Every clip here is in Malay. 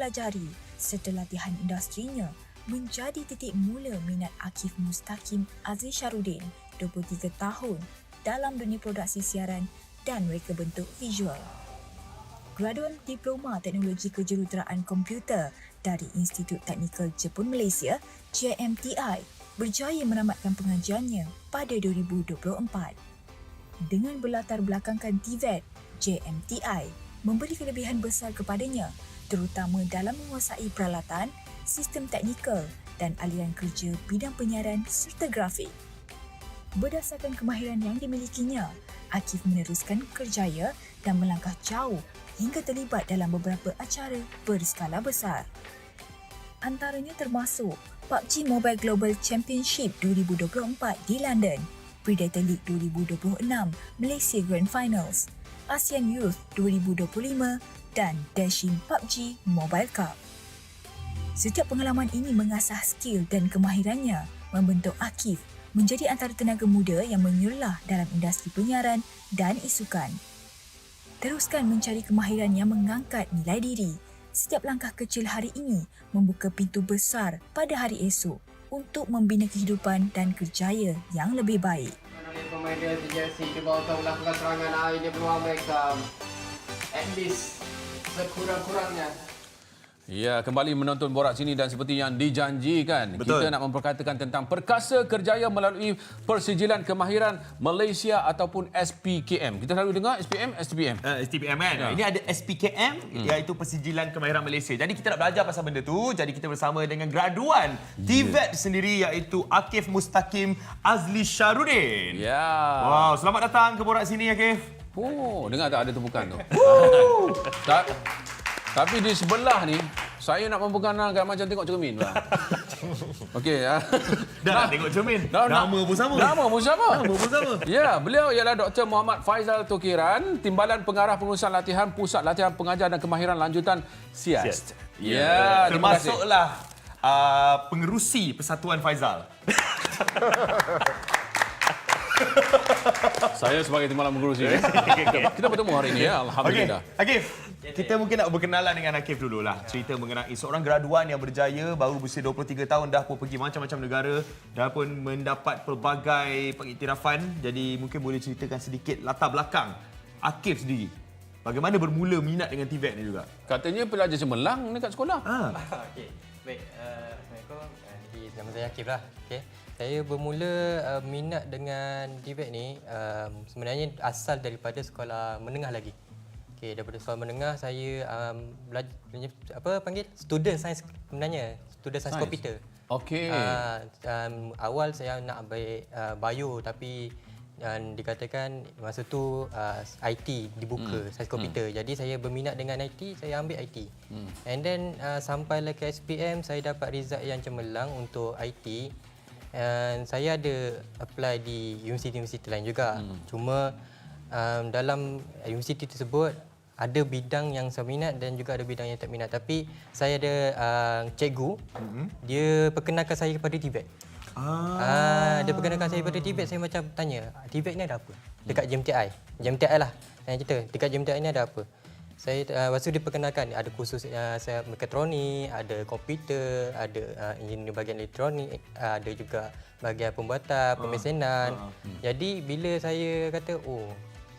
Dipelajari serta latihan industrinya menjadi titik mula minat Akif Mustaqim Aziz Syarudin, 23 tahun, dalam dunia produksi siaran dan mereka bentuk visual. Graduan Diploma Teknologi Kejuruteraan Komputer dari Institut Teknikal Jepun Malaysia, JMTI, berjaya menamatkan pengajiannya pada 2024. Dengan berlatar belakangkan TVET, JMTI memberi kelebihan besar kepadanya terutama dalam menguasai peralatan, sistem teknikal dan aliran kerja bidang penyiaran serta grafik. Berdasarkan kemahiran yang dimilikinya, Akif meneruskan kerjaya dan melangkah jauh hingga terlibat dalam beberapa acara berskala besar. Antaranya termasuk PUBG Mobile Global Championship 2024 di London, Predator League 2026 Malaysia Grand Finals, ASEAN Youth 2025 dan Dashing PUBG Mobile Cup. Setiap pengalaman ini mengasah skill dan kemahirannya membentuk Akif menjadi antara tenaga muda yang menyulah dalam industri penyiaran dan isukan. Teruskan mencari kemahiran yang mengangkat nilai diri. Setiap langkah kecil hari ini membuka pintu besar pada hari esok untuk membina kehidupan dan kerjaya yang lebih baik. pemain Real Jersey cuba untuk melakukan serangan ah, ini peluang mereka at least sekurang-kurangnya Ya, kembali menonton borak sini dan seperti yang dijanjikan, Betul. kita nak memperkatakan tentang perkasa kerjaya melalui Persijilan Kemahiran Malaysia ataupun SPKM. Kita selalu dengar SPM, SPM. Uh, STPM kan. Ya. Ini ada SPKM hmm. iaitu Persijilan Kemahiran Malaysia. Jadi kita nak belajar pasal benda tu. Jadi kita bersama dengan graduan TVET sendiri iaitu Akif Mustaqim Azli Syarudin. Ya. Wow, selamat datang ke Borak sini Akif. Oh, dengar tak ada tepukan tu? tak, tapi di sebelah ni, saya nak memperkenalkan macam tengok cermin. Okey. ya. Dah nak tengok cermin. Dah, Nama pun sama. Nama pun sama. Nama pun sama. Ya, beliau ialah Dr. Muhammad Faizal Tokiran, Timbalan Pengarah Pengurusan Latihan Pusat Latihan Pengajar dan Kemahiran Lanjutan SIAST. Ya, terima kasih. Termasuklah uh, pengerusi Persatuan Faizal. Saya sebagai timbalan pengurusi. ya. Kita bertemu hari ini ya, Okey, alhamdulillah. Akif. Kita mungkin nak berkenalan dengan Akif dululah. Cerita mengenai seorang graduan yang berjaya baru berusia 23 tahun dah pun pergi macam-macam negara dah pun mendapat pelbagai pengiktirafan. Jadi mungkin boleh ceritakan sedikit latar belakang Akif sendiri. Bagaimana bermula minat dengan TVET ni juga? Katanya pelajar cemerlang dekat sekolah. Ah. Okey. Baik, uh, Assalamualaikum. Uh, jadi nama saya Akif lah. Okey. Saya bermula uh, minat dengan DVET ni um, sebenarnya asal daripada sekolah menengah lagi. Okey, daripada sekolah menengah saya um, belajar apa panggil student science sebenarnya, student science, Science. komputer. Okey. Uh, um, awal saya nak ambil uh, bio tapi dan dikatakan masa tu uh, IT dibuka hmm. sains komputer. Hmm. Jadi saya berminat dengan IT, saya ambil IT. Hmm. And then uh, sampailah ke SPM saya dapat result yang cemerlang untuk IT. And saya ada apply di universiti-universiti lain juga. Hmm. Cuma um, dalam universiti tersebut ada bidang yang saya minat dan juga ada bidang yang tak minat. Tapi saya ada uh, cikgu, mm-hmm. dia perkenalkan saya kepada TVET. Ah. Ah, dia perkenalkan saya pada TVET, saya macam tanya, TVET ni ada apa? Dekat JMTI. JMTI lah. Yang kita, dekat JMTI ni ada apa? Saya uh, lepas tu dia perkenalkan ada kursus uh, saya mekatronik, ada komputer, ada uh, engineering bahagian elektronik, uh, ada juga bahagian pembuatan, pemesanan. Jadi bila saya kata, oh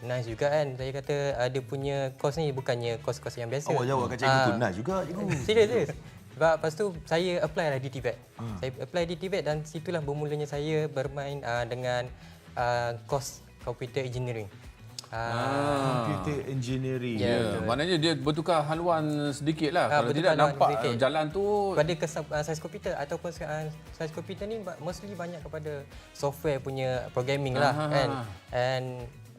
nice juga kan. Saya kata ada punya kos ni bukannya kos-kos yang biasa. Awak jawab kat cikgu tu Ah. nice juga cikgu. Serius, serius. Sebab lepas tu saya apply lah di TVET. Saya apply di TVET dan situlah bermulanya saya bermain uh, dengan uh, kos computer engineering. Uh, Computer engineering. Ya. Ya, betul. maknanya dia bertukar haluan sedikit lah. Ah, Kalau tidak nampak sedikit. jalan tu pada ke uh, sains komputer ataupun uh, sains komputer ni mostly banyak kepada software punya programming lah Aha. kan. And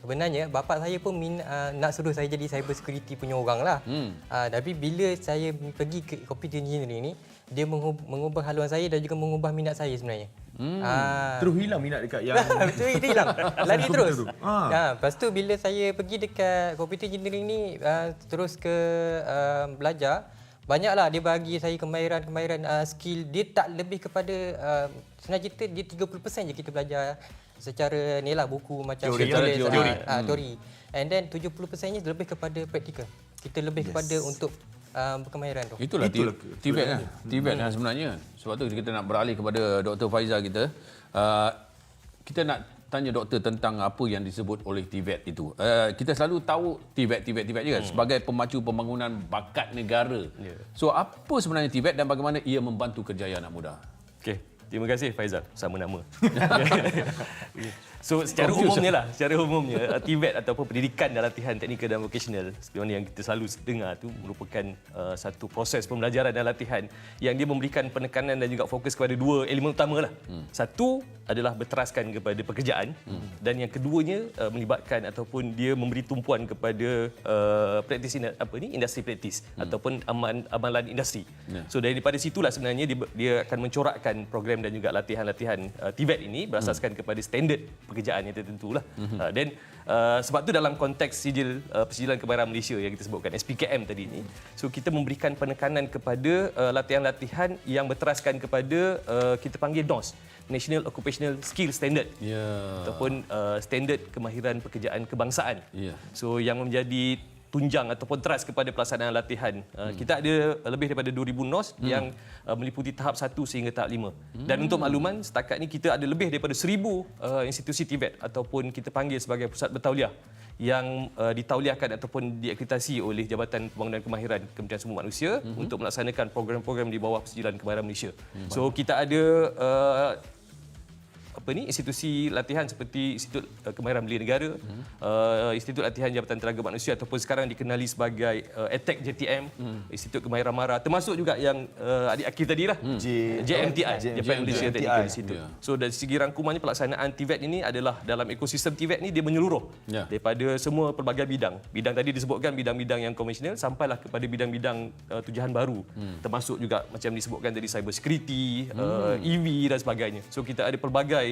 sebenarnya bapak saya pun min, uh, nak suruh saya jadi cyber security punya orang lah. Hmm. Uh, tapi bila saya pergi ke computer engineering ni, dia mengub- mengubah haluan saya dan juga mengubah minat saya sebenarnya. Hmm. Uh, Terus hilang minat dekat yang Betul itu hilang. Lari terus. tu. Ah. Ha, lepas tu bila saya pergi dekat computer engineering ni uh, terus ke uh, belajar banyaklah dia bagi saya kemahiran-kemahiran uh, skill dia tak lebih kepada uh, sebenarnya kita dia 30% je kita belajar secara ni lah buku macam Teori, tulis, teori. ah, ah, teori. And then 70% nya lebih kepada praktikal. Kita lebih yes. kepada untuk berkemahiran tu. Itulah, Itulah Tibet kan. Tibet kan sebenarnya. Sebab tu kita nak beralih kepada Dr. Faizal kita. Uh, kita nak tanya doktor tentang apa yang disebut oleh Tibet itu. Uh, kita selalu tahu Tibet, Tibet, Tibet je kan sebagai pemacu pembangunan bakat negara. Ya. So apa sebenarnya Tibet dan bagaimana ia membantu kerjaya anak muda? Okey, terima kasih Faizal. Sama nama. so secara Confused. umumnya lah, secara umumnya uh, TVET ataupun pendidikan dan latihan teknikal dan vocational seperti mana yang kita selalu dengar tu merupakan uh, satu proses pembelajaran dan latihan yang dia memberikan penekanan dan juga fokus kepada dua elemen utama lah. Hmm. Satu adalah berteraskan kepada pekerjaan hmm. dan yang keduanya uh, melibatkan ataupun dia memberi tumpuan kepada uh, praktis ina- apa ni industri praktis hmm. ataupun aman, amalan industri. Ya. So daripada situlah sebenarnya dia, dia akan mencorakkan program dan juga latihan-latihan uh, TVET ini berasaskan kepada standard pekerjaan yang tertentu lah. Uh, dan uh, sebab tu dalam konteks sijil uh, Persijilan Kemahiran Malaysia yang kita sebutkan SPKM tadi ni, so kita memberikan penekanan kepada uh, latihan-latihan yang berteraskan kepada uh, kita panggil NOS, National Occupational Skill Standard Ya. ataupun uh, standard kemahiran pekerjaan kebangsaan. Ya. So yang menjadi tunjang ataupun teras kepada pelaksanaan latihan. Uh, kita ada lebih daripada 2000 NOS hmm. yang uh, meliputi tahap 1 sehingga tahap 5. Hmm. Dan untuk makluman setakat ni kita ada lebih daripada 1000 uh, institusi TVET ataupun kita panggil sebagai pusat bertauliah yang uh, ditauliahkan ataupun diakreditasi oleh Jabatan Pembangunan Kemahiran Kementerian Sumber Manusia hmm. untuk melaksanakan program-program di bawah Persijilan Kemahiran Malaysia. Hmm. So kita ada uh, apa ni institusi latihan seperti Institut uh, Kemahiran Belia Negara, hmm. uh, Institut Latihan Jabatan Tenaga Manusia ataupun sekarang dikenali sebagai uh, ATEC JTM, hmm. Institut Kemahiran Mara, termasuk juga yang uh, adik Akif tadi lah, hmm. J- JMTI, J- Japan Malaysia. Technical Institute. Ya. So dari segi rangkumannya pelaksanaan TVET ini adalah dalam ekosistem TVET ni dia menyeluruh Ya. daripada semua pelbagai bidang. Bidang tadi disebutkan bidang-bidang yang konvensional sampailah kepada bidang-bidang uh, tujuan baru. Hmm. Termasuk juga macam disebutkan tadi cyber security, hmm. uh, EV dan sebagainya. So kita ada pelbagai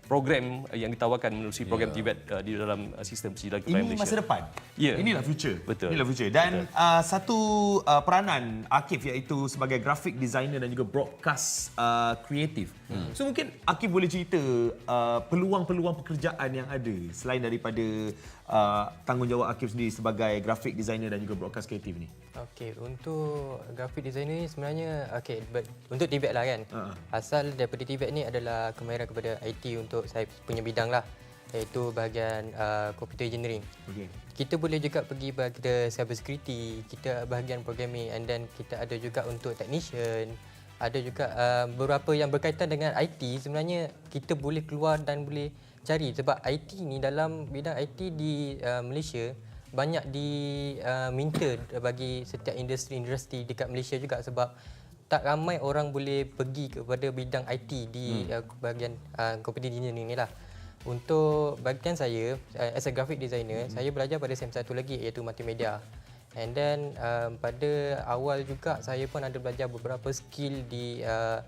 program uh, yang ditawarkan menerusi program TVET uh, di dalam uh, sistem kemahiran Ini Malaysia. masa depan. Ya. Inilah future. Betul. Inilah future. Dan uh, satu uh, peranan Akif iaitu sebagai graphic designer dan juga broadcast uh, kreatif. Hmm. So mungkin Akif boleh cerita uh, peluang-peluang pekerjaan yang ada selain daripada uh, tanggungjawab Akif sendiri sebagai graphic designer dan juga broadcast kreatif ni. Okey, untuk graphic designer ni sebenarnya okey but untuk Tibet lah kan. Ha. Asal daripada Tibet ni adalah kemahiran kepada IT untuk saya punya bidang lah iaitu bahagian uh, computer engineering. Okey. Kita boleh juga pergi bahagian cyber security, kita bahagian programming and then kita ada juga untuk technician, ada juga uh, beberapa yang berkaitan dengan IT sebenarnya kita boleh keluar dan boleh cari sebab IT ni dalam bidang IT di uh, Malaysia banyak diminta bagi setiap industri-industri dekat Malaysia juga sebab tak ramai orang boleh pergi kepada bidang IT di hmm. uh, bahagian uh, computer engineering ni lah. Untuk bahagian saya uh, as a graphic designer, hmm. saya belajar pada SEM satu lagi iaitu multimedia. And then um, pada awal juga saya pun ada belajar beberapa skill di uh,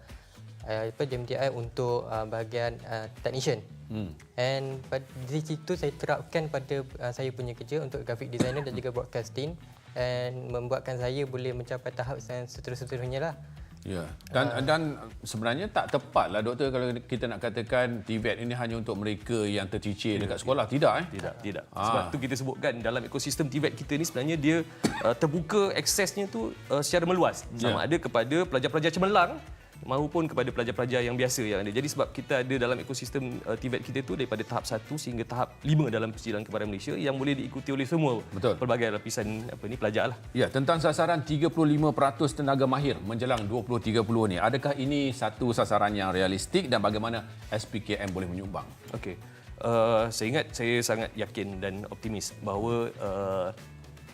uh, apa JMTI untuk uh, bahagian uh, technician. Hmm. And pada di situ saya terapkan pada uh, saya punya kerja untuk graphic designer dan juga broadcasting and membuatkan saya boleh mencapai tahap yang seterus-seterusnya lah. Ya. Dan uh, dan sebenarnya tak tepatlah doktor kalau kita nak katakan TVET ini hanya untuk mereka yang tercicir dekat sekolah tidak eh? Tidak, tidak. Ah. Sebab tu kita sebutkan dalam ekosistem TVET kita ni sebenarnya dia uh, terbuka aksesnya tu uh, secara meluas. Sama Ya. ada kepada pelajar-pelajar cemerlang maupun kepada pelajar-pelajar yang biasa yang ada. Jadi sebab kita ada dalam ekosistem uh, TVET kita tu daripada tahap 1 sehingga tahap 5 dalam persijilan kemahiran Malaysia yang boleh diikuti oleh semua Betul. pelbagai lapisan apa ni pelajar lah. Ya, tentang sasaran 35% tenaga mahir menjelang 2030 ni. Adakah ini satu sasaran yang realistik dan bagaimana SPKM boleh menyumbang? Okey. Uh, saya ingat saya sangat yakin dan optimis bahawa uh,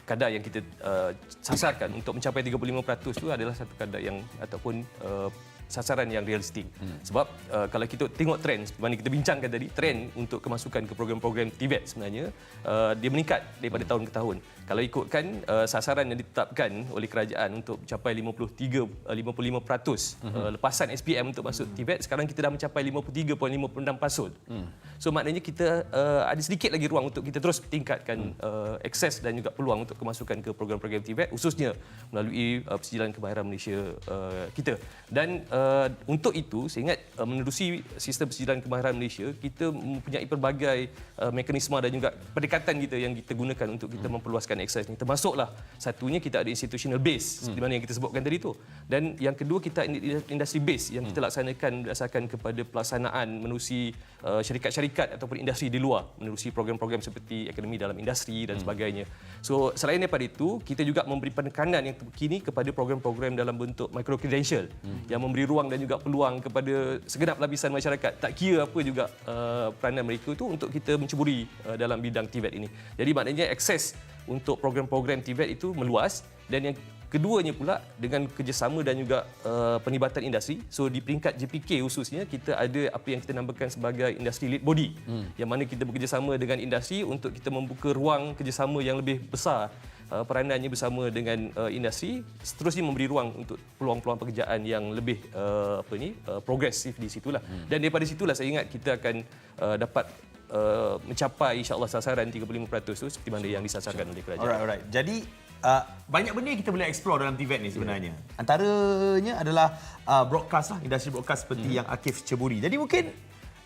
kadar yang kita uh, sasarkan untuk mencapai 35% itu adalah satu kadar yang ataupun uh, sasaran yang realistik. Hmm. Sebab uh, kalau kita tengok trend mana kita bincangkan tadi, trend untuk kemasukan ke program-program TVET sebenarnya uh, dia meningkat daripada tahun ke tahun. Kalau ikutkan uh, sasaran yang ditetapkan oleh kerajaan untuk mencapai 53 uh, 55% uh, lepasan SPM untuk masuk TVET sekarang kita dah mencapai 53.56%. Hmm. So maknanya kita uh, ada sedikit lagi ruang untuk kita terus tingkatkan uh, akses dan juga peluang untuk kemasukan ke program-program TVET khususnya melalui uh, persijilan kemahiran Malaysia uh, kita. Dan uh, untuk itu saya ingat uh, menerusi sistem persediaan kemahiran Malaysia kita mempunyai pelbagai uh, mekanisme dan juga pendekatan kita yang kita gunakan untuk kita memperluaskan akses ni. Termasuklah satunya kita ada institutional base seperti mana yang kita sebutkan tadi tu. Dan yang kedua kita industri base yang kita laksanakan berdasarkan kepada pelaksanaan menerusi uh, syarikat-syarikat ataupun industri di luar menerusi program-program seperti akademi dalam industri dan sebagainya. So selain daripada itu kita juga memberi penekanan yang terkini kepada program-program dalam bentuk micro credential hmm. yang memberi ruang dan juga peluang kepada segenap lapisan masyarakat. Tak kira apa juga uh, peranan mereka itu untuk kita menceburi uh, dalam bidang TVET ini. Jadi maknanya akses untuk program-program TVET itu meluas dan yang keduanya pula dengan kerjasama dan juga uh, penlibatan industri. So di peringkat JPK khususnya kita ada apa yang kita namakan sebagai industri lead body hmm. yang mana kita bekerjasama dengan industri untuk kita membuka ruang kerjasama yang lebih besar uh, peranannya bersama dengan uh, industri seterusnya memberi ruang untuk peluang-peluang pekerjaan yang lebih uh, apa ni uh, progresif di situlah hmm. dan daripada situlah saya ingat kita akan uh, dapat uh, mencapai insya-Allah sasaran 35% tu seperti mana yang disasarkan oleh kerajaan. Alright, alright. Jadi uh, banyak benda yang kita boleh explore dalam TVET ni sebenarnya. Yeah. Antaranya adalah uh, broadcast lah, industri broadcast seperti hmm. yang Akif ceburi. Jadi mungkin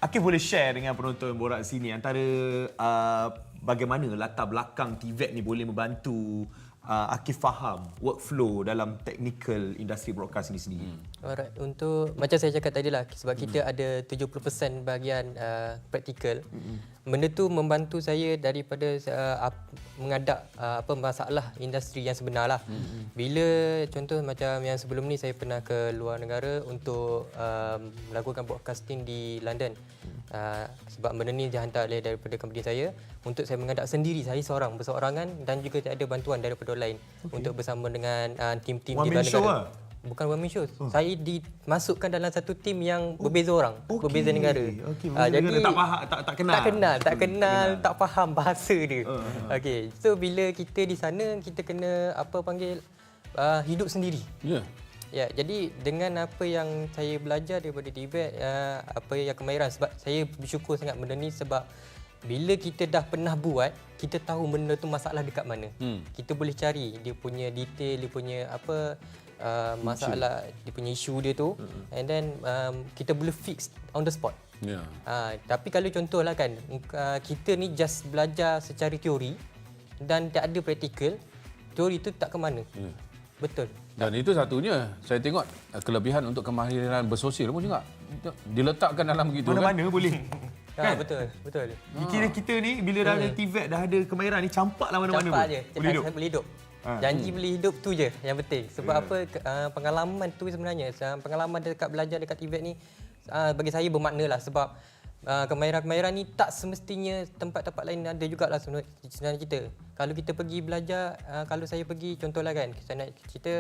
Akif boleh share dengan penonton borak sini antara uh, bagaimana latar belakang TVET ni boleh membantu uh, Akif faham workflow dalam technical industri broadcast ini sendiri. Hmm. Alright, untuk macam saya cakap tadi lah sebab kita hmm. ada 70% bahagian uh, praktikal. Hmm. Benda tu membantu saya daripada uh, mengadap uh, apa masalah industri yang sebenar lah. Hmm. Bila contoh macam yang sebelum ni saya pernah ke luar negara untuk uh, melakukan broadcasting di London. Hmm. Uh, sebab benda ni dihantar oleh daripada company saya untuk saya mengadap sendiri saya seorang berseorangan dan juga ada bantuan daripada lain okay. untuk bersama dengan uh, tim-tim di luar negara. Lah. Bukan one man show. Hmm. Saya dimasukkan dalam satu tim yang berbeza orang, okay. berbeza negara. Okay. Uh, jadi tak faham, tak tak kenal. Tak kenal, tak kenal, kenal. tak faham bahasa dia. Uh, uh. Okey. So bila kita di sana kita kena apa panggil uh, hidup sendiri. Ya. Yeah. Ya, jadi dengan apa yang saya belajar daripada Tibet, uh, apa yang kemahiran sebab saya bersyukur sangat benda ni sebab bila kita dah pernah buat, kita tahu benda tu masalah dekat mana. Hmm. Kita boleh cari dia punya detail, dia punya apa uh, masalah dia punya isu dia tu mm-hmm. and then um, kita boleh fix on the spot. Yeah. Uh, tapi kalau contohlah kan uh, kita ni just belajar secara teori dan tak ada praktikal, teori tu tak ke mana. Yeah. Betul. Dan itu satunya saya tengok uh, kelebihan untuk kemahiran bersosial pun juga diletakkan dalam begitu Mana-mana kan. boleh. kan? betul, betul. Kira kita ni bila dah ada TVET dah ada kemahiran ni campaklah mana-mana. Campak je. Boleh hidup. Boleh hidup. Ha. Janji hmm. boleh hidup tu je yang penting. Sebab yeah. apa uh, pengalaman tu sebenarnya pengalaman dekat belajar dekat Tibet ni uh, bagi saya bermakna lah sebab uh, kemahiran-kemahiran ni tak semestinya tempat-tempat lain ada jugalah sebenarnya kita. Kalau kita pergi belajar, uh, kalau saya pergi contohlah kan, kita nak kita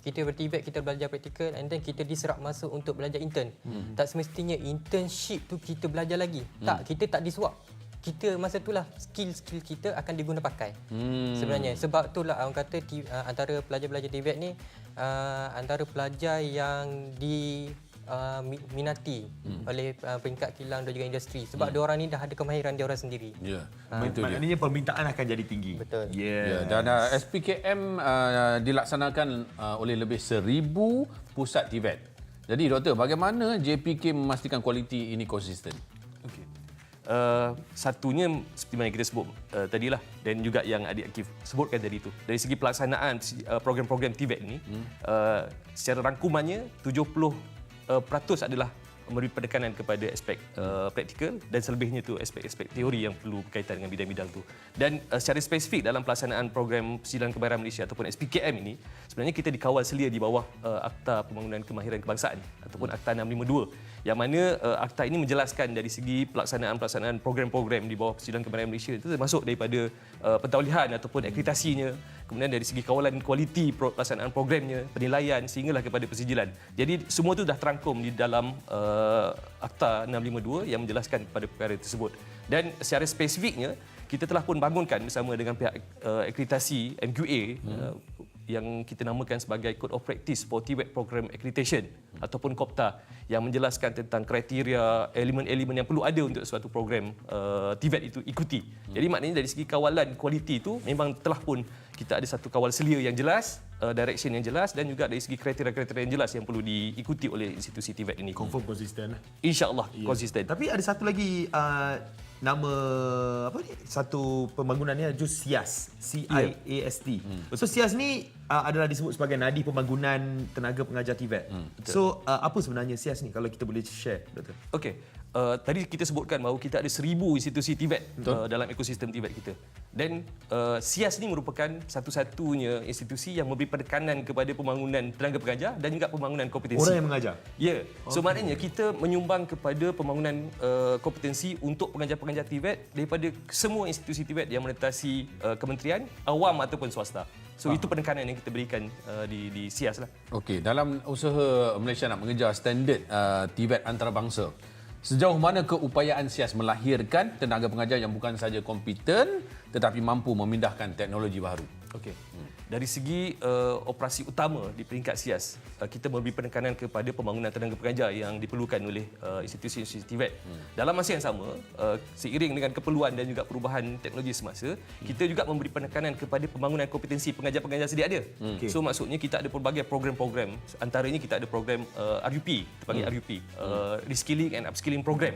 kita bertibet kita belajar praktikal and then kita diserap masuk untuk belajar intern. Hmm. Tak semestinya internship tu kita belajar lagi. Hmm. Tak, kita tak disuap kita masa itulah skill-skill kita akan diguna pakai. Hmm. Sebenarnya sebab itulah orang kata uh, antara pelajar-pelajar TVET ni uh, antara pelajar yang di uh, minati hmm. oleh uh, peringkat kilang dan juga industri sebab hmm. dia orang ni dah ada kemahiran dia orang sendiri. Ya. Yeah. Uh, maknanya permintaan akan jadi tinggi. Betul. Yeah. yeah. Dan uh, SPKM uh, dilaksanakan uh, oleh lebih seribu pusat TVET. Jadi doktor, bagaimana JPK memastikan kualiti ini konsisten? Uh, satunya seperti mana kita sebut uh, tadilah dan juga yang adik Akif sebutkan tadi itu dari segi pelaksanaan uh, program-program TVET ini hmm. uh, secara rangkumannya 70% uh, adalah memberi penekanan kepada aspek uh, praktikal dan selebihnya tu aspek-aspek teori yang perlu berkaitan dengan bidang-bidang tu. Dan uh, secara spesifik dalam pelaksanaan program Persediaan Kebayaran Malaysia ataupun SPKM ini, sebenarnya kita dikawal selia di bawah uh, Akta Pembangunan Kemahiran Kebangsaan ataupun Akta 652 yang mana uh, akta ini menjelaskan dari segi pelaksanaan-pelaksanaan program-program di bawah Persediaan Kebayaran Malaysia itu termasuk daripada uh, pentaulihan ataupun akreditasinya kemudian dari segi kawalan kualiti pelaksanaan programnya, penilaian sehinggalah kepada persijilan. Jadi semua itu dah terangkum di dalam uh, Akta 652 yang menjelaskan kepada perkara tersebut. Dan secara spesifiknya, kita telah pun bangunkan bersama dengan pihak uh, akreditasi MQA hmm. uh, yang kita namakan sebagai Code of Practice for TVET Program Accreditation hmm. ataupun COPTA yang menjelaskan tentang kriteria elemen-elemen yang perlu ada untuk suatu program uh, TVET itu ikuti. Hmm. Jadi maknanya dari segi kawalan kualiti itu memang telah pun kita ada satu kawal selia yang jelas uh, direction yang jelas dan juga dari segi kriteria-kriteria yang jelas yang perlu diikuti oleh institusi TVET ini. Confirm konsisten lah. InsyaAllah konsisten. Tapi ada satu lagi uh, nama apa ni? Satu pembangunannya jus SIAS, C I A S T. So SIAS ni uh, adalah disebut sebagai nadi pembangunan tenaga pengajar TVET. so uh, apa sebenarnya SIAS ni kalau kita boleh share doktor? Okey. Uh, tadi kita sebutkan bahawa kita ada seribu institusi TVET uh, dalam ekosistem TVET kita. Dan uh, SIAS ni merupakan satu-satunya institusi yang memberi penekanan kepada pembangunan tenaga pengajar dan juga pembangunan kompetensi. Orang yang mengajar. Ya. So maknanya kita menyumbang kepada pembangunan uh, kompetensi untuk pengajar-pengajar TVET daripada semua institusi TVET yang menetasi uh, kementerian, awam ataupun swasta. So itu penekanan yang kita berikan uh, di di SIAS lah. Okey, dalam usaha Malaysia nak mengejar standard uh, TVET antarabangsa, sejauh mana keupayaan SIAS melahirkan tenaga pengajar yang bukan saja kompeten tetapi mampu memindahkan teknologi baru? Okey. Dari segi uh, operasi utama di peringkat SIAS, uh, kita memberi penekanan kepada pembangunan tenaga pengajar yang diperlukan oleh uh, institusi-institusi TVET. Hmm. Dalam masa yang sama, uh, seiring dengan keperluan dan juga perubahan teknologi semasa, hmm. kita juga memberi penekanan kepada pembangunan kompetensi pengajar-pengajar sedia ada. Hmm. So maksudnya kita ada pelbagai program-program. Antaranya kita ada program uh, RUP, kita panggil hmm. RUP, uh, Reskilling and Upskilling Program.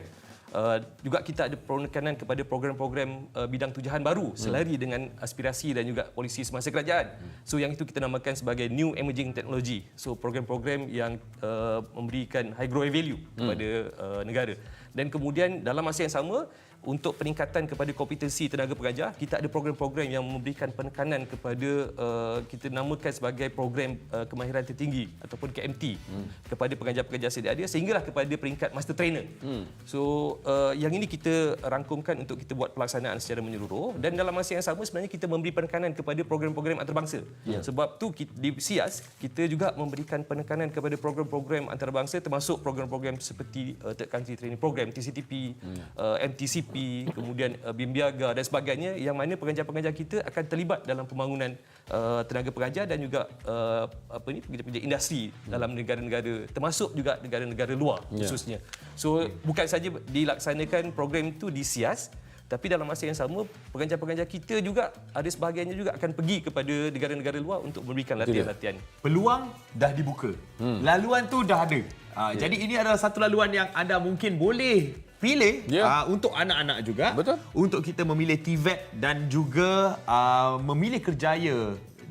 Uh, juga kita ada penekanan kepada program-program uh, bidang tujahan baru selari dengan aspirasi dan juga polisi semasa kerajaan. So yang itu kita namakan sebagai New Emerging Technology. So program-program yang uh, memberikan high growth value kepada uh, negara. Dan kemudian dalam masa yang sama untuk peningkatan kepada kompetensi tenaga pengajar, kita ada program-program yang memberikan penekanan kepada uh, kita namakan sebagai program uh, kemahiran tertinggi ataupun KMT hmm. kepada pengajar-pengajar sedia ada sehinggalah kepada peringkat master trainer. Hmm. So uh, yang ini kita rangkumkan untuk kita buat pelaksanaan secara menyeluruh dan dalam masa yang sama sebenarnya kita memberi penekanan kepada program-program antarabangsa. Yeah. Sebab tu kita, di SIAS kita juga memberikan penekanan kepada program-program antarabangsa termasuk program-program seperti uh, Third Country Training Program TCTP, hmm. uh, MTCP kemudian uh, Bimbiaga dan sebagainya yang mana pengajar-pengajar kita akan terlibat dalam pembangunan uh, tenaga pengajar dan juga uh, apa ni pekerja-pekerja industri hmm. dalam negara-negara termasuk juga negara-negara luar Ya. khususnya. So bukan saja dilaksanakan program itu di SIAS tapi dalam masa yang sama pengajar-pengajar kita juga ada sebahagiannya juga akan pergi kepada negara-negara luar untuk memberikan latihan-latihan. Peluang dah dibuka. Hmm. Laluan tu dah ada. Uh, yeah. Jadi ini adalah satu laluan yang anda mungkin boleh pilih Ya. uh, untuk anak-anak juga. Betul. Untuk kita memilih TVET dan juga uh, memilih kerjaya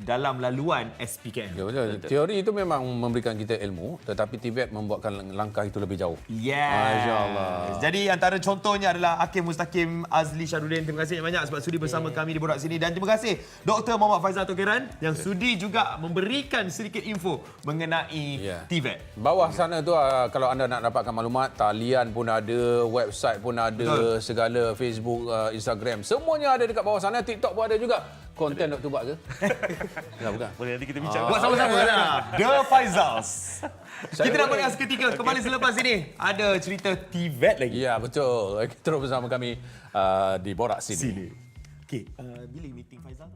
dalam laluan SPKM. Ya betul. betul. Teori itu memang memberikan kita ilmu tetapi TVET membuatkan langkah itu lebih jauh. Yes. Masya Allah. Jadi antara contohnya adalah Hakim Mustaqim Azli Syarudin. Terima kasih banyak sebab sudi bersama yeah. kami di Borak Sini. Dan terima kasih Dr. Muhammad Faizal Tokiran yang sudi juga memberikan sedikit info mengenai Yeah. TVET. Bawah sana tu ah, kalau anda nak dapatkan maklumat, talian pun ada, website pun ada, Betul. segala Facebook, ah, Instagram, semuanya ada dekat bawah sana. TikTok pun ada juga. Konten Dr. Buat ke? Enggak bukan. Boleh nanti kita bincang. Buat sama-sama lah. The Faizals. Kita nak berehat seketika. Kembali selepas ini. Ada cerita TVET lagi. Ya, betul. Terus bersama kami ah, di Borak Sini. Sini. Okay, uh, bila meeting Faizal?